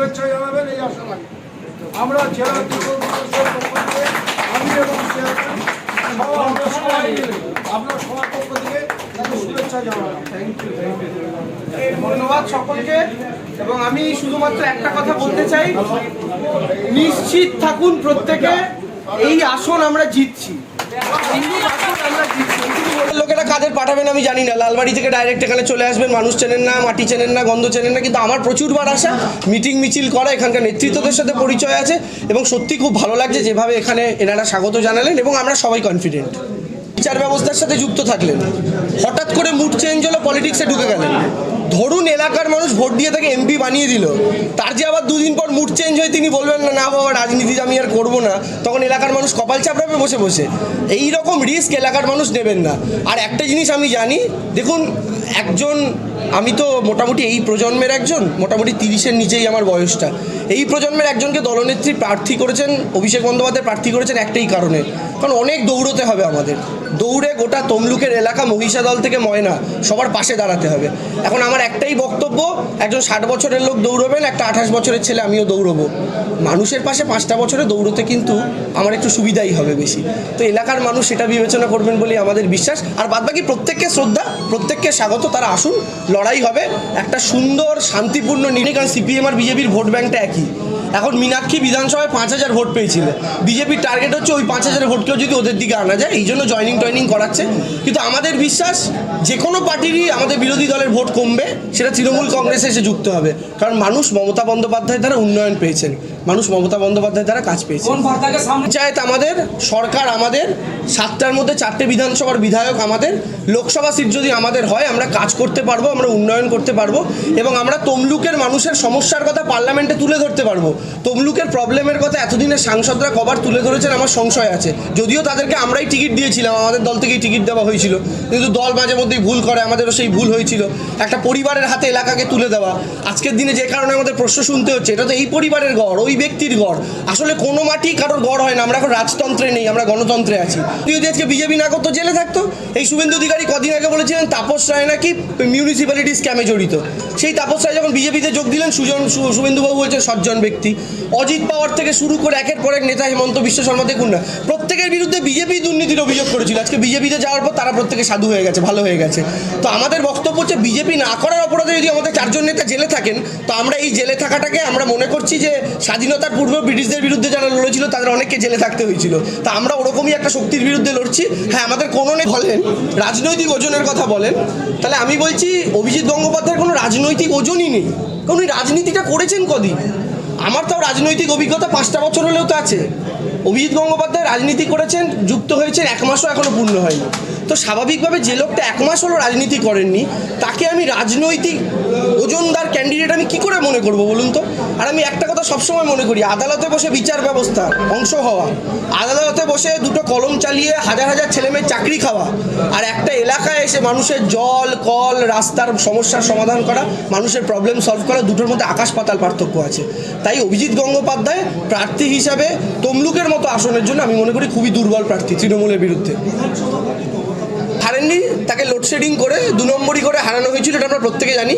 শুভেচ্ছা জানাবেন এই আশা রাখি আমরা জেলা আমি এবং আমরা সবাই আপনার সবার পক্ষ থেকে শুভেচ্ছা জানালাম। থ্যাংক ইউ থ্যাংক ইউ ধন্যবাদ সকলকে এবং আমি শুধুমাত্র একটা কথা বলতে চাই। নিশ্চিত থাকুন প্রত্যেকে এই আসন আমরা জিতছি। এই আসন আমরা জিতছি। কাদের পাঠাবেন আমি জানি না। লালবাড়ি থেকে ডাইরেক্ট এখানে চলে আসবেন। মানুষ চেনেন না, মাটি চেনেন না, গন্ধ চেনেন না, কিন্তু আমার প্রচুরবার আসা। মিটিং মিছিল করা, এখানকার নেতৃত্বদের সাথে পরিচয় আছে এবং সত্যি খুব ভালো লাগছে যেভাবে এখানে এনারা স্বাগত জানালেন এবং আমরা সবাই কনফিডেন্ট বিচার ব্যবস্থার সাথে যুক্ত থাকলেন। হঠাৎ করে মুড চেঞ্জ হলো পলিটিক্সে ঢুকে গেলেন। ধরুন এলাকার মানুষ ভোট দিয়ে তাকে এমপি বানিয়ে দিল, তার যে আবার দুদিন পর মুড চেঞ্জ হয়ে তিনি বলবেন, না না বাবা, রাজনীতি আমি আর করব না। তখন এলাকার মানুষ কপাল চাপড়াবে বসে বসে। এই রকম রিস্ক এলাকার মানুষ নেবেন না। আর একটা জিনিস আমি জানি, দেখুন, একজন আমি তো মোটামুটি এই প্রজন্মের একজন, মোটামুটি তিরিশের নিচেই আমার বয়সটা। এই প্রজন্মের একজনকে দলনেত্রী প্রার্থী করেছেন, অভিষেক বন্দ্যোপাধ্যায় প্রার্থী করেছেন একটাই কারণে। কারণ অনেক দৌড়তে হবে আমাদের। দৌড়ে গোটা তমলুকের এলাকা মহিষা দল থেকে ময়না, সবার পাশে দাঁড়াতে হবে। এখন আমার একটাই বক্তব্য, একজন ষাট বছরের লোক দৌড়বেন, একটা আঠাশ বছরের ছেলে আমিও দৌড়বো। মানুষের পাশে পাঁচটা বছরে দৌড়তে কিন্তু আমার একটু সুবিধাই হবে বেশি। তো এলাকার মানুষ সেটা বিবেচনা করবেন বলে আমাদের বিশ্বাস। আর বাদবাকি প্রত্যেককে শ্রদ্ধা, প্রত্যেককে স্বাগত, তারা আসুন লড়াই হবে। একটা সুন্দর শান্তিপূর্ণ নির্ণয় কারণ সিপিএম আর বিজেপির ভোট ব্যাঙ্কটা একই। এখন মীনাক্ষী বিধানসভায় পাঁচ হাজার ভোট পেয়েছিল। বিজেপির টার্গেট হচ্ছে ওই পাঁচ হাজার ভোটকেও যদি ওদের দিকে আনা যায় এই জন্য জয়নিং টয়নিং করাচ্ছে। কিন্তু আমাদের বিশ্বাস যে কোনো পার্টিরই আমাদের বিরোধী দলের ভোট কমবে সেটা তৃণমূল কংগ্রেসে এসে যুক্ত হবে। কারণ মানুষ মমতা বন্দ্যোপাধ্যায় দ্বারা উন্নয়ন পেয়েছেন। মানুষ মমতা বন্দ্যোপাধ্যায় দ্বারা কাজ পেয়েছেন। পঞ্চায়েত আমাদের সরকার আমাদের সাতটার মধ্যে চারটে বিধানসভার বিধায়ক আমাদের লোকসভা সিট যদি আমাদের হয় আমরা কাজ করতে পারব আমরা উন্নয়ন করতে পারব এবং আমরা তমলুকের মানুষের সমস্যার কথা পার্লামেন্টে তুলে ধরতে পারব। তমলুকের প্রবলেমের কথা এতদিনের সাংসদরা কবার তুলে ধরেছেন, আমার সংশয় আছে। যদিও তাদেরকে আমরাই টিকিট দিয়েছিলাম, আমাদের দল থেকেই টিকিট দেওয়া হয়েছিল। কিন্তু দল মাঝে মধ্যেই ভুল করে, আমাদেরও সেই ভুল হয়েছিল। একটা পরিবারের হাতে এলাকাকে তুলে দেওয়া, আজকের দিনে যে কারণে আমাদের প্রশ্ন শুনতে হচ্ছে, এটা তো এই পরিবারের গড়, ওই ব্যক্তির গড়। আসলে কোনো মাটি কারোর গড় হয় না, আমরা এখন রাজতন্ত্রে নেই, আমরা গণতন্ত্রে আছি। তুই যদি আজকে বিজেপি না করতো, জেলে থাকতো? এই শুভেন্দু অধিকারী কদিন আগে বলেছিলেন, তাপস রায় নাকি মিউনিসিপ্যালিটি স্ক্যামে জড়িত। সেই তাপস রায় যখন বিজেপিতে যোগ দিলেন, সুজন শুভেন্দুবাবু হয়েছে সজ্জন ব্যক্তি। অজিত পাওয়ার থেকে শুরু করে একের পর এক নেতা হেমন্ত বিশ্ব শর্মা দেখুন না, প্রত্যেকের বিরুদ্ধে বিজেপি দুর্নীতির অভিযোগ করেছিল। আজকে বিজেপিতে যাওয়ার পর তারা প্রত্যেকে সাধু হয়ে গেছে, ভালো হয়ে গেছে। তো আমাদের বক্তব্য হচ্ছে বিজেপি না করার অপরাধে যদি আমাদের চারজন নেতা জেলে থাকেন, তো আমরা এই জেলে থাকাটাকে আমরা মনে করছি যে স্বাধীনতার পূর্বে ব্রিটিশদের বিরুদ্ধে যারা লড়েছিল, তাদের অনেককে জেলে থাকতে হয়েছিল। তা আমরা ওরকমই একটা শক্তির বিরুদ্ধে লড়ছি। হ্যাঁ আমাদের কোনো নেই বলেন, রাজনৈতিক ওজনের কথা বলেন, তাহলে আমি বলছি অভিজিৎ গঙ্গোপাধ্যায়ের কোনো রাজনৈতিক ওজনই নেই। উনি রাজনীতিটা করেছেন কদিন? আমার তাও রাজনৈতিক অভিজ্ঞতা পাঁচটা বছর হলেও তো আছে। অভিজিৎ গঙ্গোপাধ্যায় রাজনীতি করেছেন, যুক্ত হয়েছেন, এক মাসও এখনও পূর্ণ হয়নি। তো স্বাভাবিকভাবে যে লোকটা এক মাস হলো রাজনীতি করেননি, তাকে আমি রাজনৈতিক ওজনদার ক্যান্ডিডেট আমি কি করে মনে করব বলুন তো? আর আমি একটা কথা সবসময় মনে করি, আদালতে বসে বিচার ব্যবস্থা, অংশ হওয়া। আদালতে বসে দুটো কলম চালিয়ে হাজার হাজার ছেলেমেয়ের চাকরি খাওয়া। আর একটা এলাকায় এসে মানুষের জল, কল, রাস্তার সমস্যার সমাধান করা, মানুষের প্রবলেম সলভ করা, দুটোর মধ্যে আকাশ পাতাল পার্থক্য আছে। তাই অভিজিৎ গঙ্গোপাধ্যায় প্রার্থী হিসাবে তমলুকের মতো আসনের জন্য আমি মনে করি খুবই দুর্বল প্রার্থী তৃণমূলের বিরুদ্ধে। হারেননি, তাকে লোডশেডিং করে দু নম্বরই করে হারানো হয়েছিল, এটা আমরা প্রত্যেকে জানি।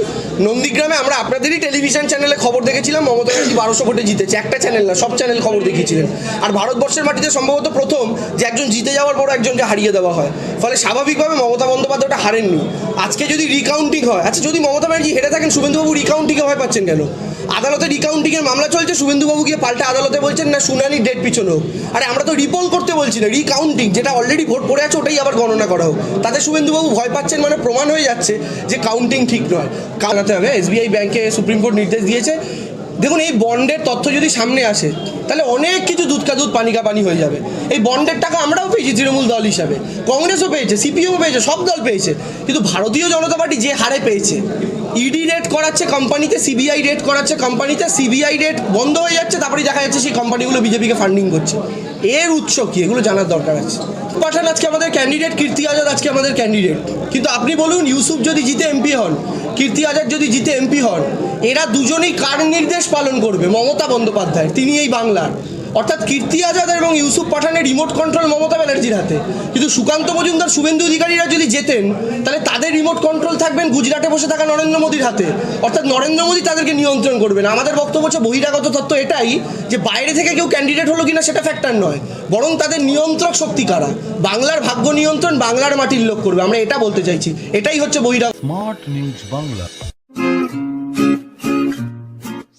নন্দীগ্রামে আমরা আপনাদেরই টেলিভিশন চ্যানেলে খবর দেখেছিলাম, মমতা ব্যানার্জি বারোশো ভোটে জিতেছে, একটা চ্যানেল না, সব চ্যানেল খবর দেখিয়েছিলেন। আর ভারতবর্ষের মাটিতে সম্ভবত প্রথম যে একজন জিতে যাওয়ার পর একজনকে হারিয়ে দেওয়া হয়। ফলে স্বাভাবিকভাবে মমতা বন্দ্যোপাধ্যায় ওটা হারেননি। আজকে যদি রিকাউন্টিং হয় আচ্ছা যদি মমতা ব্যানার্জি হেরে থাকেন, শুভেন্দুবাবু রিকাউন্টিংয়ে ভয় পাচ্ছেন কেন? আদালতে রিকাউন্টিংয়ের মামলা চলছে, শুভেন্দুবাবু গিয়ে পাল্টা আদালতে বলছেন, না, শুনানি ডেট পিছনে হোক। আরে আমরা তো রিপোল করতে বলছি না রিকাউন্টিং যেটা অলরেডি ভোট পড়ে আছে, ওটাই আবার গণনা করা হোক। তাতে শুভেন্দুবাবু ভয় পাচ্ছেন মানে প্রমাণ হয়ে যাচ্ছে যে কাউন্টিং ঠিক নয়। কানাতে হবে এসবিআই ব্যাংকে সুপ্রিম কোর্ট নির্দেশ দিয়েছে দেখুন, এই বন্ডের তথ্য যদি সামনে আসে, তাহলে অনেক কিছু দুধকা দুধ, পানি কা পানি হয়ে যাবে। এই বন্ডের টাকা আমরাও পেয়েছি তৃণমূল দল হিসাবে। কংগ্রেসও পেয়েছে, সিপিএমও পেয়েছে, সব দল পেয়েছে। কিন্তু ভারতীয় জনতা পার্টি যে হারে পেয়েছে ইডি রেট করাচ্ছে কোম্পানিতে সিবিআই রেট করাচ্ছে কোম্পানিতে সিবিআই রেট বন্ধ হয়ে যাচ্ছে তারপরে দেখা যাচ্ছে সেই কোম্পানিগুলো বিজেপিকে ফান্ডিং করছে। এর উৎস কি? এগুলো জানার দরকার আছে। পাঠান, আজকে আমাদের ক্যান্ডিডেট কীর্তি আজাদ, আজকে আমাদের ক্যান্ডিডেট কিন্তু আপনি বলুন, ইউসুফ যদি জিতে এমপি হন, কীর্তি আজাদ যদি জিতে এমপি হন, এরা দুজনেই কার নির্দেশ পালন করবে? মমতা বন্দ্যোপাধ্যায়, তিনি এই বাংলার। অর্থাৎ কীর্তি আজাদ এবং ইউসুফ পাঠানের রিমোট কন্ট্রোল মমতা ব্যানার্জির হাতে। কিন্তু সুকান্ত মজুমদার শুভেন্দু অধিকারীরা যদি যেতেন তাহলে তাদের রিমোট কন্ট্রোল থাকবেন গুজরাটে বসে থাকা নরেন্দ্র মোদীর হাতে। অর্থাৎ নরেন্দ্র মোদী তাদেরকে নিয়ন্ত্রণ করবেন। আমাদের বক্তব্য হচ্ছে বহিরাগত তত্ত্ব এটাই যে বাইরে থেকে কেউ ক্যান্ডিডেট হলো কিনা সেটা ফ্যাক্টর নয়। বরং তাদের নিয়ন্ত্রক শক্তি কারা? বাংলার ভাগ্য নিয়ন্ত্রণ বাংলার মাটির লোক করবে। আমরা এটা বলতে চাইছি। এটাই হচ্ছে বহিরাগত smart news Bangla.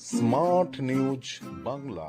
Smart news Bangla.